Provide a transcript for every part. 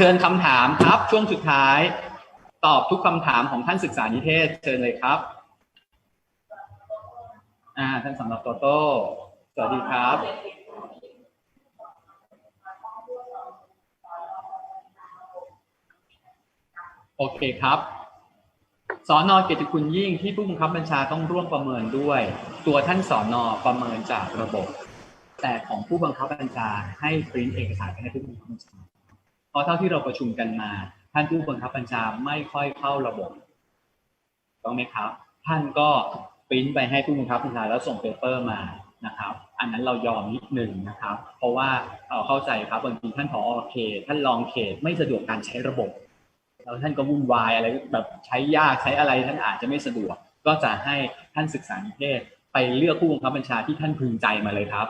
เชิญคำถามครับ ช่วงสุดท้าย ตอบทุกคำถามของท่านศึกษานิเทศ เชิญเลยครับอ่าท่านสำหรับโตโต้สวัสดีครับ โอเคครับสอนอเกียรติคุณยิ่งที่ผู้บังคับบัญชาต้องร่วมประเมินด้วย ตัวท่านสอนอประเมินจากระบบ แต่ของผู้บังคับบัญชาให้ปริ้นเอกสารไปให้ผู้บังคับบัญชา ราะเท่าที่เราประชุมกันมา ท่านผู้บังคับบัญชาไม่ค่อยเข้าระบบต้องไหมครับ ท่านก็ปริ้นไปให้ผู้บังคับบัญชาแล้วส่งเปเปอร์มานะครับ อันนั้นเรายอมนิดหนึ่งนะครับ เพราะว่าเราเข้าใจครับบางทีท่านผอเขตท่านรองเขตไม่สะดวกการใช้ระบบ แล้วท่านก็วุ่นวายอะไรแบบใช้ยากใช้อะไรท่านอาจจะไม่สะดวก ก็จะให้ท่านศึกษานิเทศไปเลือกผู้บังคับบัญชาที่ท่านพึงใจมาเลยครับ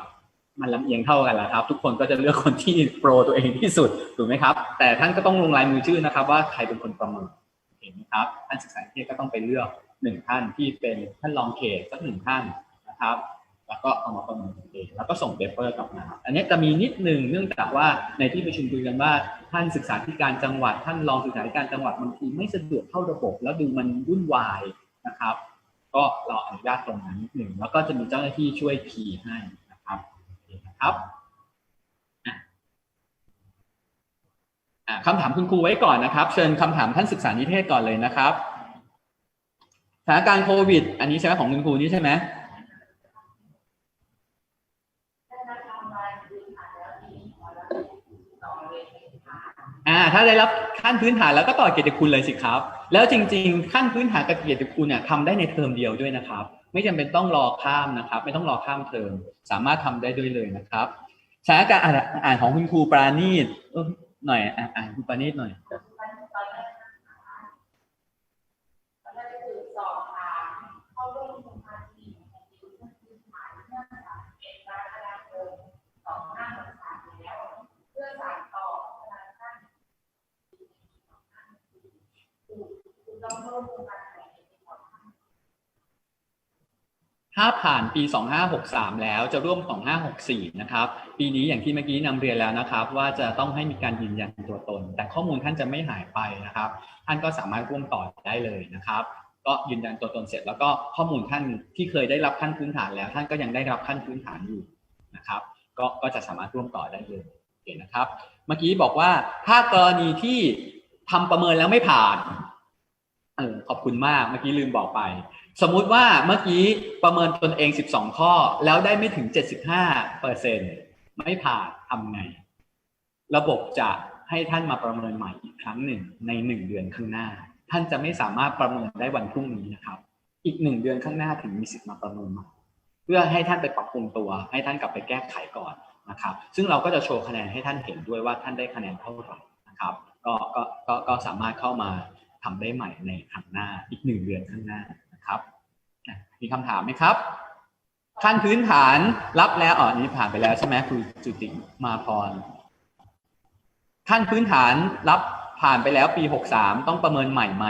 มันลำเอียงเท่ากันแหละครับ ทุกคนก็จะเลือกคนที่โปรตัวเองที่สุดถูกไหมครับ แต่ท่านก็ต้องลงลายมือชื่อนะครับ ว่าใครเป็นคนประเมินเห็นไหมครับท่านศึกษาเทศก็ต้องไปเลือกหนึ่งท่านที่เป็นท่านรองเขตสักหนึ่งท่านนะครับ แล้วก็เอามาประเมินเองแล้วก็ส่งเปเปอร์กลับมา อันนี้จะมีนิดหนึ่งเนื่องจากว่าในที่ประชุมคุยกันว่าท่านศึกษาธิการจังหวัด ท่านรองศึกษาธิการจังหวัดบางทีไม่สะดวกเข้าระบบ แล้วดูมันวุ่นวายนะครับ ก็เราอนุญาตตรงนั้นนิดหนึ่งแล้วก็จะมีเจ้าหน้าที่ช่วยคีย์ให้ ครับคนะครับอะอะคำถามคุณครูไว้ก่อนนะครับ เชิญคำถามท่านศึกษานิเทศก่อนเลยนะครับสถานการณ์โควิด อันนี้ใช่ไหมของคุณครูนี่ใช่ไหมอ่าถ้าได้รับขั้นพื้นฐานแล้วก็ต่อเกียรติคุณเลยสิครับ แล้วจริง ๆ ขั้นพื้นฐานกับเกียรติคุณเนี่ยทำได้ในเทอมเดียวด้วยนะครับ ไม่จำเป็นต้องรอข้ามนะครับ ไม่ต้องรอข้ามเทอมสามารถทำได้ด้วยเลยนะครับสถานการณ์อ่านของคุณครูปราณีตหน่อยอ่านอ่านคุณปราณีตหน่อย ถ้าผ่านปี 2563 แล้วจะร่วม 2564 นะครับ ปีนี้อย่างที่เมื่อกี้นำเรียนแล้วนะครับ ว่าจะต้องให้มีการยืนยันตัวตน แต่ข้อมูลท่านจะไม่หายไปนะครับ ท่านก็สามารถร่วมต่อได้เลยนะครับ ก็ยืนยันตัวตนเสร็จ แล้วก็ข้อมูลท่านที่เคยได้รับขั้นพื้นฐานแล้ว ท่านก็ยังได้รับขั้นพื้นฐานอยู่นะครับ ก็ก็จะสามารถร่วมต่อได้เลยโอเคนะครับ เมื่อกี้บอกว่าถ้ากรณีที่ทำประเมินแล้วไม่ผ่านเออขอบคุณมากเมื่อกี้ลืมบอกไป สมมุติว่าเมื่อกี้ประเมินตนเอง 12 ข้อ แล้วได้ไม่ถึง 75เปอร์เซ็นไม่ผ่านทำไง ระบบจะให้ท่านมาประเมินใหม่อีกครั้งหนึ่งในหนึ่งเดือนข้างหน้า ท่านจะไม่สามารถประเมินได้วันพรุ่งนี้นะครับ อีกหนึ่งเดือนข้างหน้าถึงมีสิทธิ์มาประเมินใหม่เพื่อให้ท่านไปปรับปรุงตัว ให้ท่านกลับไปแก้ไขก่อนนะครับ ซึ่งเราก็จะโชว์คะแนนให้ท่านเห็นด้วยว่าท่านได้คะแนนเท่าไหร่นะครับก็ก็ก็สามารถเข้ามาทำได้ใหม่ในครั้งหน้าอีกหนึ่งเดือนข้างหน้า มีคำถามไหมครับ ขั้นพื้นฐานรับแล้วอ๋ออันนี้ผ่านไปแล้วใช่ไหมครูจุติมาพร ขั้นพื้นฐานรับผ่านไปแล้วปี 63 ต้องประเมินใหม่ไหม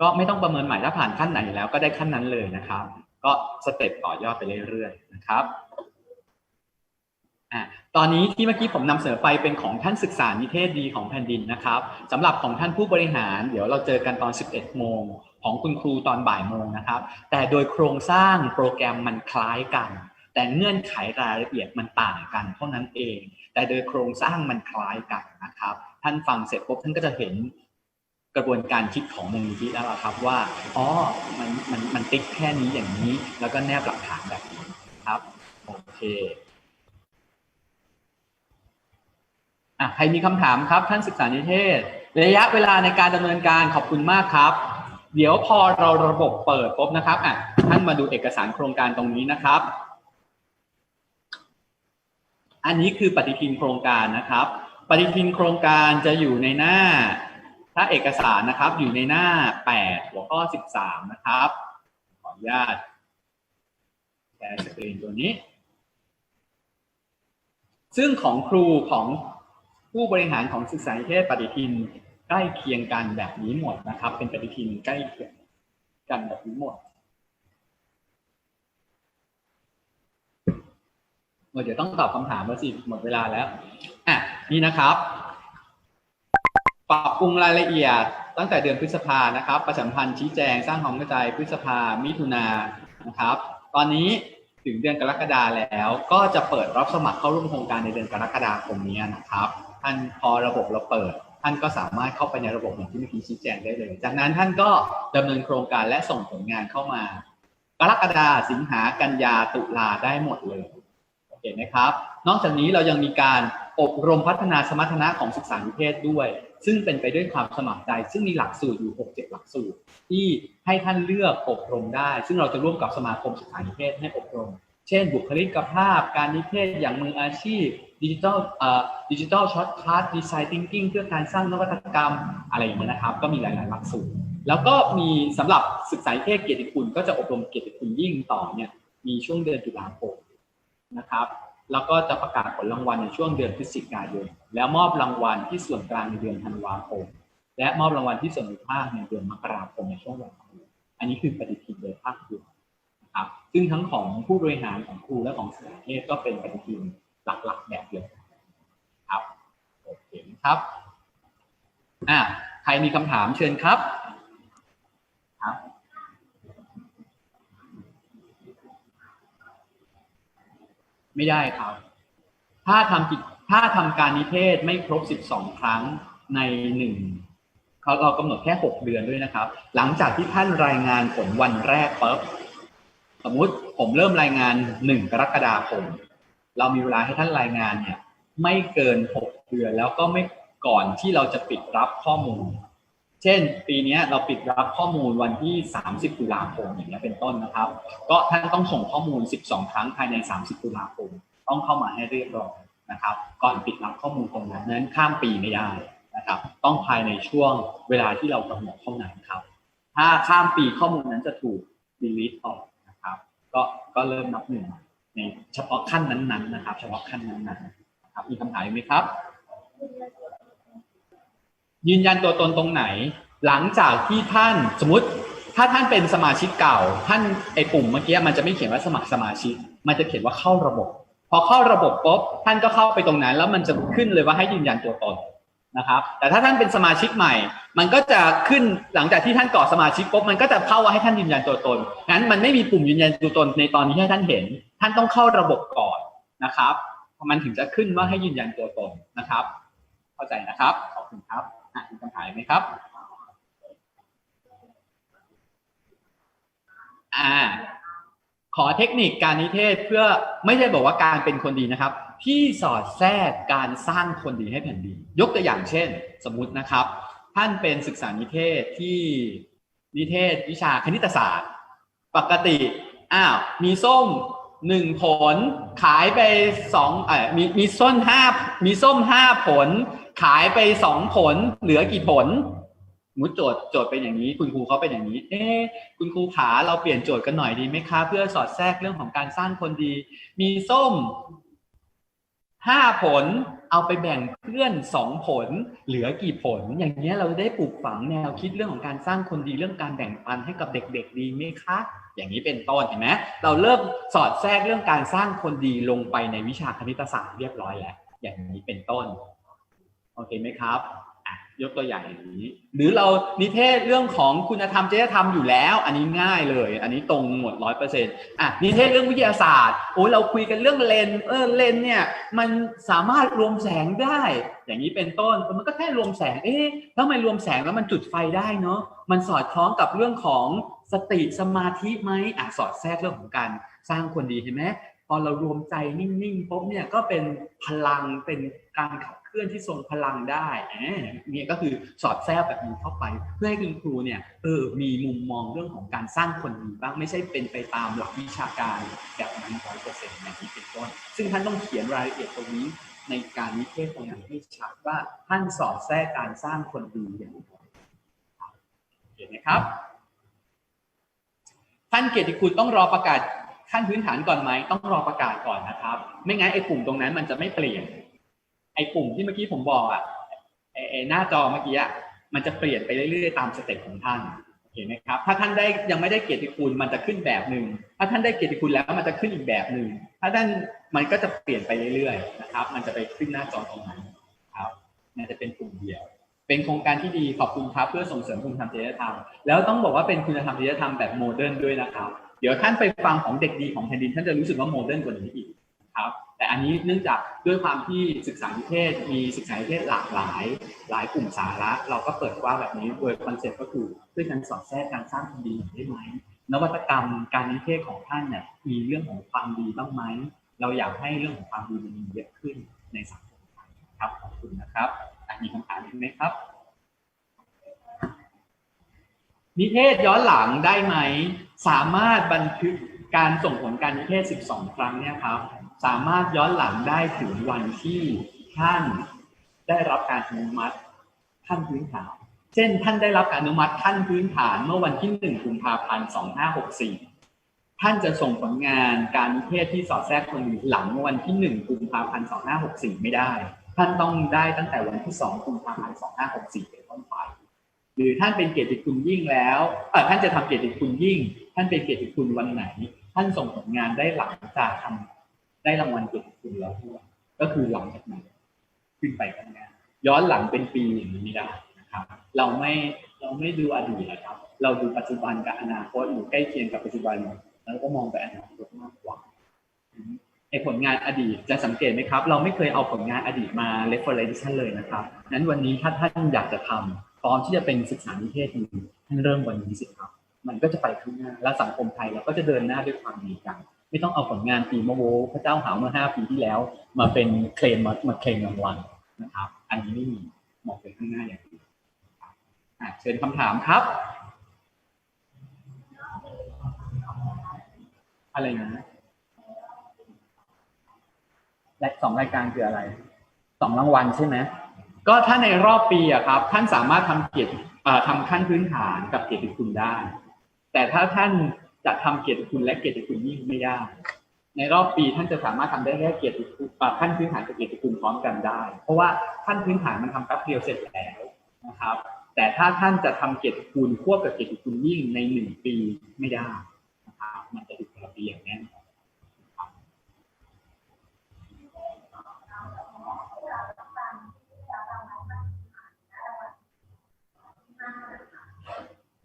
ก็ไม่ต้องประเมินใหม่ถ้าผ่านขั้นไหนแล้วก็ได้ขั้นนั้นเลยนะครับ ก็สเต็ปต่อยอดไปเรื่อยๆนะครับ อะตอนนี้ที่เมื่อกี้ผมนำเสนอไปเป็นของท่านศึกษานิเทศดีของแผ่นดินนะครับสำหรับของท่านผู้บริหาร เดี๋ยวเราเจอกันตอน 11 โมง ของคุณครูตอนบ่ายโมงนะครับ แต่โดยโครงสร้างโปรแกรมมันคล้ายกัน แต่เงื่อนไขรายละเอียดมันต่างกันเท่านั้นเอง แต่โดยโครงสร้างมันคล้ายกันนะครับ ท่านฟังเสร็จปุ๊บท่านก็จะเห็นกระบวนการคิดของมูลนิธิแล้วครับว่าอ๋อมันมันมันติ๊กแค่นี้อย่างนี้ แล้วก็แนบหลักฐานแบบนี้ครับโอเค อะใครมีคำถามครับท่านศึกษานิเทศ ระยะเวลาในการดำเนินการขอบคุณมากครับ เดี๋ยวพอเราระบบเปิดปุ๊บนะครับอะท่านมาดูเอกสารโครงการตรงนี้นะครับ อันนี้คือปฏิทินโครงการนะครับ ปฏิทินโครงการจะอยู่ในหน้า ถ้าเอกสารนะครับอยู่ในหน้า 8 หัวข้อ 13 นะครับ ขออนุญาตแชร์สกรีนตัวนี้ซึ่งของครูของ ผู้บริหารของศึกษานิเทศปฏิทินใกล้เคียงกันแบบนี้หมดนะครับ เป็นปฏิทินใกล้เคียงกันแบบนี้หมดเดี๋ยวต้องตอบคำถามแล้วสิหมดเวลาแล้วอะนี่นะครับปรับปรุงรายละเอียดตั้งแต่เดือนพฤษภานะครับ ประชาสัมพันธ์ชี้แจงสร้างความเข้าใจพฤษภามิถุนานะครับ ตอนนี้ถึงเดือนกรกฎาแล้ว ก็จะเปิดรับสมัครเข้าร่วมโครงการในเดือนกรกฎาคมนี้นะครับ ท่านพอระบบเราเปิด ท่านก็สามารถเข้าไปในระบบอย่างที่เมื่อกี้ชี้แจงได้เลย จากนั้นท่านก็ดำเนินโครงการและส่งผลงานเข้ามากรกฎาสิงหากันยาตุลาได้หมดเลยโอเคไหมครับ นอกจากนี้เรายังมีการอบรมพัฒนาสมรรถนะของศึกษานิเทศด้วย ซึ่งเป็นไปด้วยความสมัครใจ ซึ่งมีหลักสูตรอยู่ 6-7 หลักสูตร ที่ให้ท่านเลือกอบรมได้ ซึ่งเราจะร่วมกับสมาคมศึกษานิเทศให้อบรม เช่น บุคลิกภาพ การนิเทศอย่างมืออาชีพดิจิทัลเอ่อดิจิทัลช็อตคัทดีไซน์ทิงกิ้งเพื่อการสร้างนวัตกรรมอะไรอย่างเงี้ยนะครับ ก็มีหลาย ๆ หลักสูตร แล้วก็มีสำหรับศึกษาเทศเกียรติคุณก็จะอบรมเกียรติคุณยิ่งต่อเนี่ยมีช่วงเดือนตุลาคมนะครับ แล้วก็จะประกาศผลรางวัลในช่วงเดือนพฤศจิกายน แล้วมอบรางวัลที่ส่วนกลางในเดือนธันวาคม และมอบรางวัลที่ส่วนภาคในเดือนมกราคมในช่วงวันอันนี้คือปฏิทินโดยภาพรวม ครับซึ่งทั้งของผู้บริหารของครูและของสถาเทศก็เป็นปฏิทินหลักๆแบบเดียวกันครับโอเคครับอะใครมีคำถามเชิญครับครับไม่ได้ครับ ถ้าทำกิจถ้าทำการนิเทศไม่ครบ 12 ครั้งในหนึ่งเขาเรากำหนดแค่ 6 เดือนด้วยนะครับ หลังจากที่ท่านรายงานผลวันแรกปุ๊บ สมมุติผมเริ่มรายงาน1กรกฎาคม เรามีเวลาให้ท่านรายงานเนี่ย ไม่เกิน6เดือนแล้วก็ไม่ก่อนที่เราจะปิดรับข้อมูล เช่น ปีนี้เราปิดรับข้อมูลวันที่ 30 ตุลาคมอย่างเงี้ยเป็นต้นนะครับ ก็ท่านต้องส่งข้อมูล 12 ครั้งภายใน 30 ตุลาคม ต้องเข้ามาให้เรียบร้อยนะครับ ก่อนปิดรับข้อมูลตรงนั้นนั้นข้ามปีไม่ได้นะครับ ต้องภายในช่วงเวลาที่เรากำหนดเท่านั้นครับ ถ้าข้ามปีข้อมูลนั้นจะถูก delete ออก ก็ก็เริ่มนับหนึ่งในเฉพาะขั้นนั้นๆนะครับ เฉพาะขั้นนั้นๆนะครับมีคำถามไหมครับ ยืนยันตัวตนตรงไหน หลังจากที่ท่านสมมติถ้าท่านเป็นสมาชิกเก่า ท่านไอ้ปุ่มเมื่อกี้มันจะไม่เขียนว่าสมัครสมาชิก มันจะเขียนว่าเข้าระบบ พอเข้าระบบปุ๊บท่านก็เข้าไปตรงนั้น แล้วมันจะขึ้นเลยว่าให้ยืนยันตัวตน นะครับ แต่ถ้าท่านเป็นสมาชิกใหม่ มันก็จะขึ้นหลังจากที่ท่านก่อสมาชิกปุ๊บมันก็จะเข้าว่าให้ท่านยืนยันตัวตนงั้นมันไม่มีปุ่มยืนยันตัวตนในตอนนี้ให้ท่านเห็น ท่านต้องเข้าระบบก่อนนะครับมันถึงจะขึ้นว่าให้ยืนยันตัวตนนะครับ เข้าใจนะครับขอบคุณครับอะมีคำถามไหมครับอ่าขอเทคนิคการนิเทศเพื่อไม่ใช่บอกว่าการเป็นคนดีนะครับ ที่สอดแทรกการสร้างคนดีให้แผ่นดิน ยกตัวอย่างเช่น สมมุตินะครับ ท่านเป็นศึกษานิเทศที่นิเทศวิชาคณิตศาสตร์ ปกติอ้าวมีส้มหนึ่งผลขายไปสองเอ่อมีมีส้นห้ามีส้มห้าผล ขายไปสองผล เหลือกี่ผลสมมุติโจทย์โจทย์เป็นอย่างนี้ คุณครูเขาเป็นอย่างนี้ เอ๊คุณครูขาเราเปลี่ยนโจทย์กันหน่อยดีไหมคะ เพื่อสอดแทรกเรื่องของการสร้างคนดี มีส้ม ห้าผลเอาไปแบ่งเพื่อนสองผล เหลือกี่ผล อย่างเงี้ยเราได้ปลูกฝังแนวคิดเรื่องของการสร้างคนดีเรื่องการแบ่งปันให้กับเด็ก ๆ ดีไหมคะ อย่างนี้เป็นต้นเห็นไหมเราเริ่มสอดแทรกเรื่องการสร้างคนดีลงไปในวิชาคณิตศาสตร์เรียบร้อยแล้ว อย่างนี้เป็นต้นโอเคไหมครับ ยกตัวอย่างอย่างนี้ หรือเรานิเทศเรื่องของคุณธรรมจริยธรรมอยู่แล้ว อันนี้ง่ายเลย อันนี้ตรงหมดร้อยเปอร์เซ็นต์อะนิเทศเรื่องวิทยาศาสตร์โอ้ยเราคุยกันเรื่องเลนส์เออเลนส์เนี่ยมันสามารถรวมแสงได้ อย่างนี้เป็นต้นมันก็แค่รวมแสงเอ๊ะแล้วทำไมรวมแสงแล้วมันจุดไฟได้เนาะมันสอดคล้องกับเรื่องของสติสมาธิไหมอะสอดแทรกเรื่องของการสร้างคนดีเห็นไหมพอเรารวมใจนิ่งๆปุ๊บเนี่ยก็เป็นพลังเป็นการขับ เคลื่อนที่ทรงพลังได้เนี่ยก็คือสอดแทรกแบบนี้เข้าไป เพื่อให้คุณครูเนี่ยเออมีมุมมองเรื่องของการสร้างคนดีบ้างไม่ใช่เป็นไปตามหลักวิชาการแบบนั้นร้อยเปอร์เซ็นต์อย่างที่เป็นต้นซึ่งท่านต้องเขียนรายละเอียดตรงนี้ในการนิเทศตรงนั้นให้ชัดว่าท่านสอดแทรกการสร้างคนดีอย่างไรเห็นไหมครับ ท่านเกียรติคุณต้องรอประกาศขั้นพื้นฐานก่อนไหมต้องรอประกาศก่อนนะครับ ไม่งั้นไอ้ปุ่มตรงนั้นมันจะไม่เปลี่ยน ไอ้ปุ่มที่เมื่อกี้ผมบอกอะไอ้หน้าจอเมื่อกี้อะมันจะเปลี่ยนไปเรื่อยๆตามสเต็ปของท่านเห็นไหมครับ ถ้าท่านได้ยังไม่ได้เกียรติคุณมันจะขึ้นแบบหนึ่งถ้าท่านได้เกียรติคุณแล้วมันจะขึ้นอีกแบบหนึ่งถ้าท่านมันก็จะเปลี่ยนไปเรื่อยๆนะครับ มันจะไปขึ้นหน้าจอตรงนั้นครับมันจะเป็นปุ่มเดียว เป็นโครงการที่ดีขอบคุณครับเพื่อส่งเสริมคุณธรรมจริยธรรม แล้วต้องบอกว่าเป็นคุณธรรมจริยธรรมแบบโมเดิร์นด้วยนะครับ เดี๋ยวท่านไปฟังของเด็กดีของแผ่นดินท่านจะรู้สึกว่าโมเดิร์นกว่านี้อีก ครับแต่อันนี้เนื่องจากด้วยความที่ศึกษานิเทศมีศึกษานิเทศหลากหลาย หลายกลุ่มสาระ เราก็เปิดกว้างแบบนี้โดยคอนเซ็ปต์ก็คือช่วยกันสอดแทรกการสร้างความดีได้ไหมนวัตกรรมการนิเทศของท่านเนี่ยมีเรื่องของความดีบ้างไหมเราอยากให้เรื่องของความดีมันมีเยอะขึ้นในสังคมครับขอบคุณนะครับอะมีคำถามอีกไหมครับ นิเทศย้อนหลังได้ไหม สามารถบันทึกการส่งผลการนิเทศ 12 ครั้งเนี่ยครับ สามารถย้อนหลังได้ถึงวันที่ท่านได้รับการอนุมัติขั้นพื้นฐาน เช่น ท่านได้รับการอนุมัติขั้นพื้นฐานเมื่อวันที่ 1 กุมภาพันธ์ 2564 ท่านจะส่งผลงานการนิเทศที่สอดแทรกคนอื่นหลังวันที่ 1 กุมภาพันธ์ 2564 ไม่ได้ ท่านต้องได้ตั้งแต่วันที่ 2 กุมภาพันธ์ 2564 เป็นต้นไป หรือท่านเป็นเกียรติคุณยิ่งแล้วเออท่านจะทำเกียรติคุณยิ่ง ท่านเป็นเกียรติคุณวันไหน ท่านส่งผลงานได้หลังจากทำ ได้รางวัลเกียรติคุณแล้วด้วก็คือหลังจากนั้นขึ้นไปข้างหน้าย้อนหลังเป็นปีอย่างนี้ไม่ได้นะครับ เราไม่เราไม่ดูอดีตนะครับ เราดูปัจจุบันกับอนาคตหรือใกล้เคียงกับปัจจุบันแล้วก็มองไปอนาคตมากกว่าไอผลงานอดีตจะสังเกตไหมครับ เราไม่เคยเอาผลงานอดีตมา reference เลยนะครับนั้นวันนี้ถ้าท่านอยากจะทำพร้อมที่จะเป็นศึกษานิเทศอยู่ท่านเริ่มวันนี้สิครับ มันก็จะไปข้างหน้าและสังคมไทยเราก็จะเดินหน้าด้วยความดีกัน ไม่ต้องเอาผลงานปีมะโวพระเจ้าหาเมื่อห้าปีที่แล้ว มาเป็นเคลมมามาเคลมรางวัลนะครับ อันนี้ไม่มีมองไปข้างหน้าอย่างเดียวครับอะเชิญคำถามครับ อะไรนะและสองรายการคืออะไรสองรางวัลใช่ไหมก็ถ้าในรอบปีอะครับ ท่านสามารถทำเกียรติทำขั้นพื้นฐานกับเกียรติคุณได้ แต่ถ้าท่าน จะทำเกียรติคุณและเกียรติคุณยิ่งไม่ได้ ในรอบปีท่านจะสามารถทำได้แค่เกียรติคุณอ่าขั้นพื้นฐานกับเกียรติคุณพร้อมกันได้ เพราะว่าขั้นพื้นฐานมันทำแป๊บเดียวเสร็จแล้วนะครับ แต่ถ้าท่านจะทำเกียรติคุณควบกับเกียรติคุณยิ่งในหนึ่งปีไม่ได้นะครับมันจะถูกระเบียงแน่น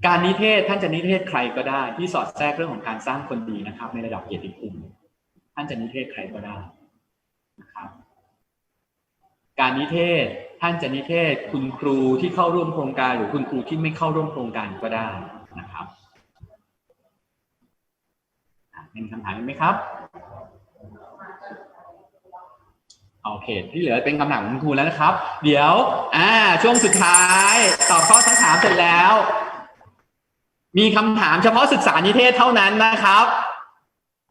การนิเทศท่านจะนิเทศใครก็ได้ ที่สอดแทรกเรื่องของการสร้างคนดีนะครับ ในระดับเกียรติคุณท่านจะนิเทศใครก็ได้นะครับการนิเทศท่านจะนิเทศคุณครูที่เข้าร่วมโครงการ หรือคุณครูที่ไม่เข้าร่วมโครงการก็ได้นะครับอะมีคำถามไหมครับโอเค ที่เหลือเป็นคำถามของคุณครูแล้วนะครับ เดี๋ยว อ่า ช่วงสุดท้าย ตอบข้อทั้งถามเสร็จแล้ว มีคำถามเฉพาะศึกษานิเทศเท่านั้นนะครับ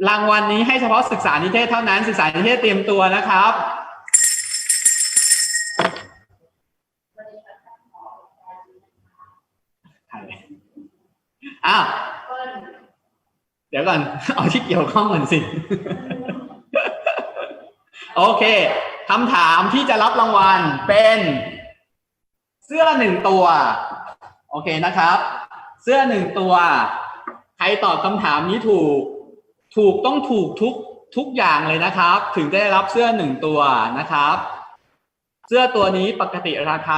รางวัลนี้ให้เฉพาะศึกษานิเทศเท่านั้น ศึกษานิเทศเตรียมตัวนะครับ อ้าว เดี๋ยวก่อน เอาที่เกี่ยวข้องก่อนสิ โอเคคำถามที่จะรับรางวัลเป็น เสื้อหนึ่งตัว โอเคนะครับ เสื้อหนึ่งตัว ใครตอบคำถามนี้ถูก ถูกต้องถูกทุกทุกอย่างเลยนะครับ ถึงจะได้รับเสื้อหนึ่งตัวนะครับ เสื้อตัวนี้ปกติราคา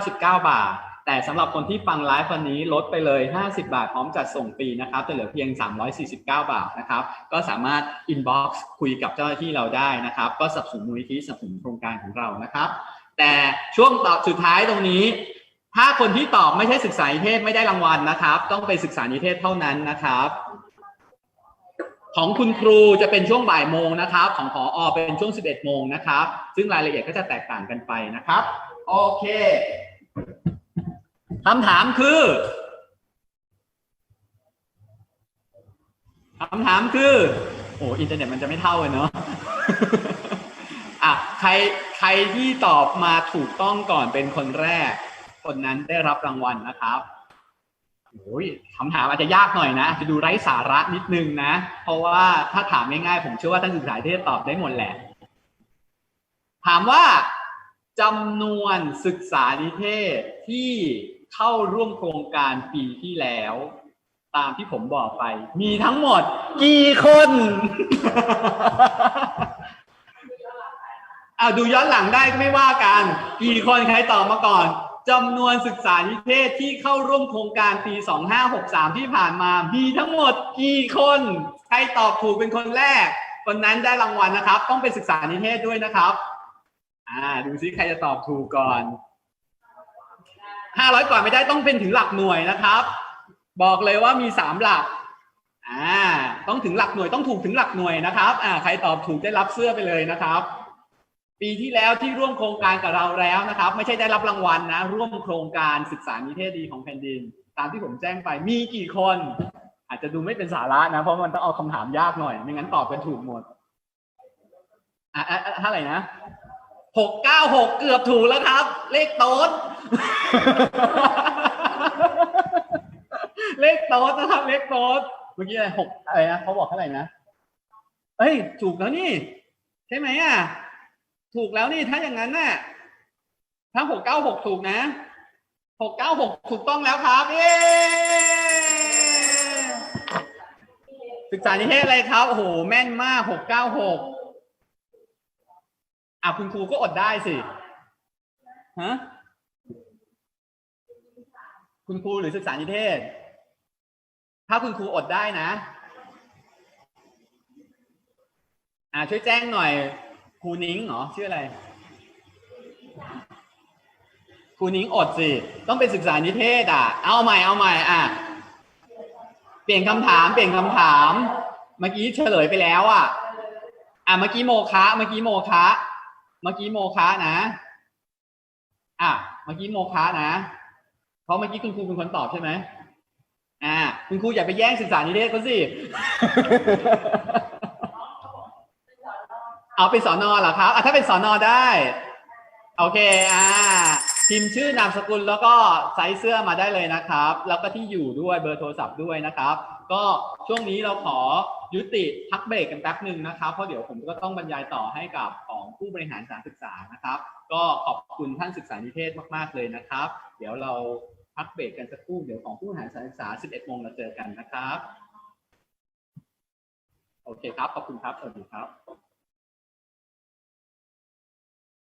399 บาท แต่สำหรับคนที่ฟังไลฟ์วันนี้ลดไปเลย 50 บาทพร้อมจัดส่งฟรีนะครับจะเหลือเพียง 349 บาทนะครับ ก็สามารถ inbox คุยกับเจ้าหน้าที่เราได้นะครับ ก็สนับสนุนมูลนิธิสนับสนุนโครงการของเรานะครับ แต่ช่วงตอบสุดท้ายตรงนี้ ถ้าคนที่ตอบไม่ใช่ศึกษานิเทศไม่ได้รางวัลนะครับ ต้องไปศึกษานิเทศเท่านั้นนะครับ ของคุณครูจะเป็นช่วงบ่ายโมงนะครับ ของผออเป็นช่วง 11โมงนะครับ ซึ่งรายละเอียดก็จะแตกต่างกันไปนะครับ โอเคคำถามคือคำถามคือ โอ้อินเทอร์เน็ตมันจะไม่เท่าเลยเนาะอะใครใครที่ตอบมาถูกต้องก่อนเป็นคนแรก คนนั้นได้รับรางวัลนะครับโอ้ยคำถามอาจจะยากหน่อยนะ จะดูไร้สาระนิดนึงนะ เพราะว่าถ้าถามง่ายๆ ผมเชื่อว่าท่านศึกษาเทศตอบได้หมดแหละ ถามว่าจำนวนศึกษานิเทศที่เข้าร่วมโครงการปีที่แล้ว ตามที่ผมบอกไป มีทั้งหมด กี่คนอ่าดูย้อนหลังได้ก็ไม่ว่ากัน กี่คนใครตอบมาก่อน จำนวนศึกษานิเทศที่เข้าร่วมโครงการปี 2563 ที่ผ่านมา มีทั้งหมดกี่คน ใครตอบถูกเป็นคนแรก คนนั้นได้รางวัลนะครับ ต้องเป็นศึกษานิเทศด้วยนะครับ อ่า ดูซิใครจะตอบถูกก่อน 500 กว่าไม่ได้ต้องเป็นถึงหลักหน่วยนะครับ บอกเลยว่ามี 3 หลัก อ่า ต้องถึงหลักหน่วยต้องถูกถึงหลักหน่วยนะครับ อ่า ใครตอบถูกได้รับเสื้อไปเลยนะครับ ปีที่แล้วที่ร่วมโครงการกับเราแล้วนะครับ ไม่ใช่ได้รับรางวัลนะ ร่วมโครงการศึกษานิเทศดีของแผ่นดิน ตามที่ผมแจ้งไปมีกี่คน อาจจะดูไม่เป็นสาระนะ เพราะมันต้องเอาคำถามยากหน่อย ไม่งั้นตอบกันถูกหมดอะอะอะเท่าไหร่นะหกเก้าหกเกือบถูกแล้วครับ เลขโต๊ดเลขโต๊ดนะครับเลขโต๊ดเมื่อกี้อะไรหกอะไรนะเขาบอกเท่าไหร่นะเอ้ยถูกแล้วนี่ ใช่ไหมอะ ถูกแล้วนี่ถ้าอย่างนั้นน่ะถ้าหกเก้าหกถูกนะหกเก้าหกถูกต้องแล้วครับเย้ศึกษานิเทศอะไรครับโอ้โหแม่นมากหกเก้าหกอะคุณครูก็อดได้สิฮะคุณครูหรือศึกษานิเทศ ถ้าคุณครูอดได้นะ อ่าช่วยแจ้งหน่อย ครูนิ้งเหรอชื่ออะไรครูนิ้งอดสิต้องเป็นศึกษานิเทศอะ เอาใหม่เอาใหม่อะเปลี่ยนคำถามเปลี่ยนคำถาม เมื่อกี้เฉลยไปแล้วอะอะเมื่อกี้โมคะเมื่อกี้โมคะเมื่อกี้โมคะนะอะเมื่อกี้โมคะนะเพราะเมื่อกี้คุณครูเป็นคนตอบใช่ไหมอ่าคุณครูอย่าไปแย่งศึกษานิเทศเขาสิ เอาเป็นสอนอเหรอครับอะถ้าเป็นสอนอได้ โอเคอ่าพิมพ์ชื่อนามสกุลแล้วก็ไซส์เสื้อมาได้เลยนะครับ แล้วก็ที่อยู่ด้วยเบอร์โทรศัพท์ด้วยนะครับ ก็ช่วงนี้เราขอยุติพักเบรกกันแป๊บหนึ่งนะครับเพราะเดี๋ยวผมก็ต้องบรรยายต่อให้กับของผู้บริหารสถานศึกษานะครับ ก็ขอบคุณท่านศึกษานิเทศมาก ๆ เลยนะครับ เดี๋ยวเราพักเบรกกันสักครู่เดี๋ยวของผู้บริหารสถานศึกษา 11โมงเราเจอกันนะครับ โอเคครับ ขอบคุณครับ สวัสดีครับ